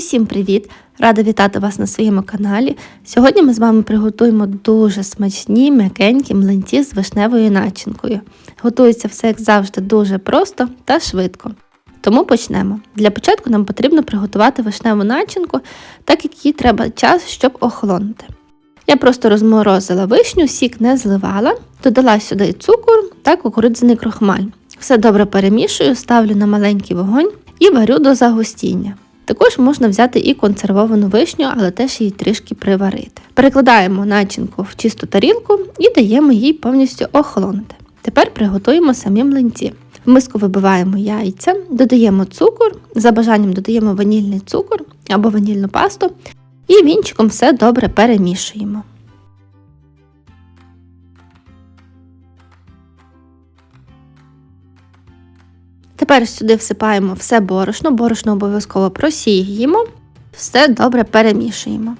Усім привіт! Рада вітати вас на своєму каналі. Сьогодні ми з вами приготуємо дуже смачні м'якенькі млинці з вишневою начинкою. Готується все, як завжди, дуже просто та швидко. Тому почнемо. Для початку нам потрібно приготувати вишневу начинку, так як їй треба час, щоб охолонути. Я просто розморозила вишню, сік не зливала, додала сюди цукор та кукурудзяний крохмаль. Все добре перемішую, ставлю на маленький вогонь і варю до загустіння. Також можна взяти і консервовану вишню, але теж її трішки приварити. Перекладаємо начинку в чисту тарілку і даємо їй повністю охолонути. Тепер приготуємо самі млинці. В миску вибиваємо яйця, додаємо цукор, за бажанням додаємо ванільний цукор або ванільну пасту і вінчиком все добре перемішуємо. Тепер сюди всипаємо все борошно, борошно обов'язково просіюємо, все добре перемішуємо.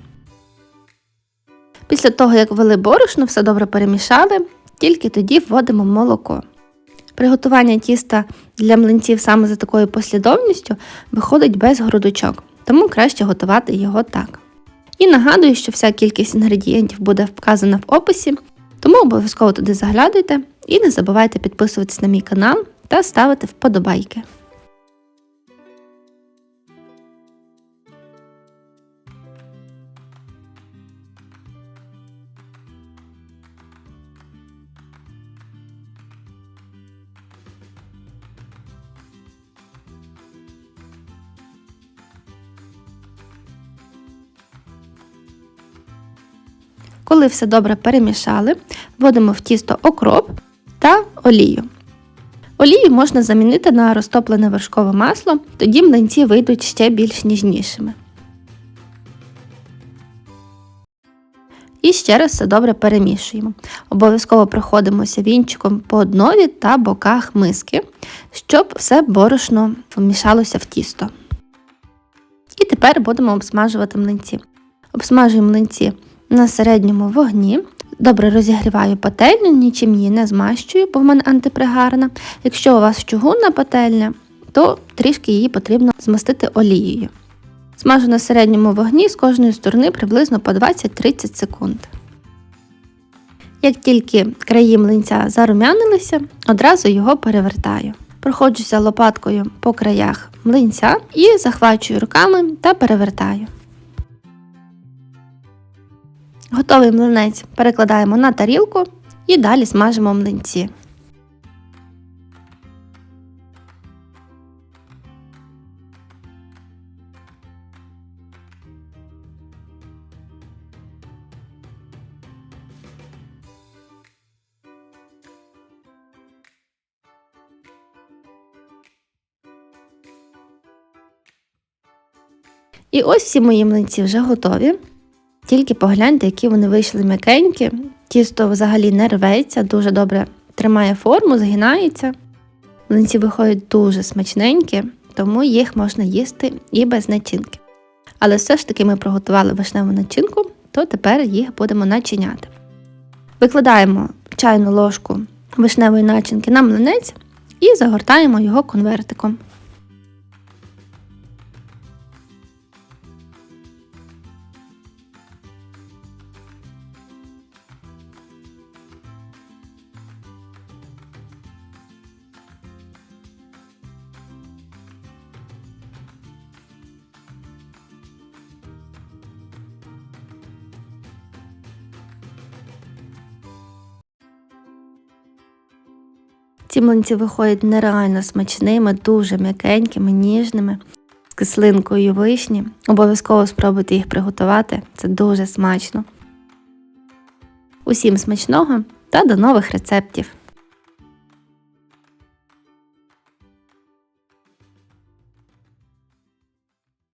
Після того, як ввели борошно, все добре перемішали, тільки тоді вводимо молоко. Приготування тіста для млинців саме за такою послідовністю виходить без грудочок, тому краще готувати його так. І нагадую, що вся кількість інгредієнтів буде вказана в описі, тому обов'язково туди заглядуйте. І не забувайте підписуватись на мій канал та ставити вподобайки. Коли все добре перемішали, вводимо в тісто окроп та олію. Олію можна замінити на розтоплене вершкове масло, тоді млинці вийдуть ще більш ніжнішими. І ще раз все добре перемішуємо. Обов'язково проходимося вінчиком по днові та боках миски, щоб все борошно вмішалося в тісто. І тепер будемо обсмажувати млинці. Обсмажуємо млинці на середньому вогні. Добре розігріваю пательню, нічим її не змащую, бо в мене антипригарна. Якщо у вас чугунна пательня, то трішки її потрібно змастити олією. Смажу на середньому вогні з кожної сторони приблизно по 20-30 секунд. Як тільки краї млинця зарум'янилися, одразу його перевертаю. Проходжуся лопаткою по краях млинця і захвачую руками та перевертаю. Готовий млинець перекладаємо на тарілку і далі смажимо млинці. І ось всі мої млинці вже готові. Тільки погляньте, які вони вийшли м'якенькі. Тісто взагалі не рветься, дуже добре тримає форму, згинається. Млинці виходять дуже смачненькі, тому їх можна їсти і без начинки. Але все ж таки ми приготували вишневу начинку, то тепер їх будемо начиняти. Викладаємо чайну ложку вишневої начинки на млинець і загортаємо його конвертиком. Ці млинці виходять нереально смачними, дуже м'якенькими, ніжними, з кислинкою вишні. Обов'язково спробуйте їх приготувати, це дуже смачно. Усім смачного та до нових рецептів!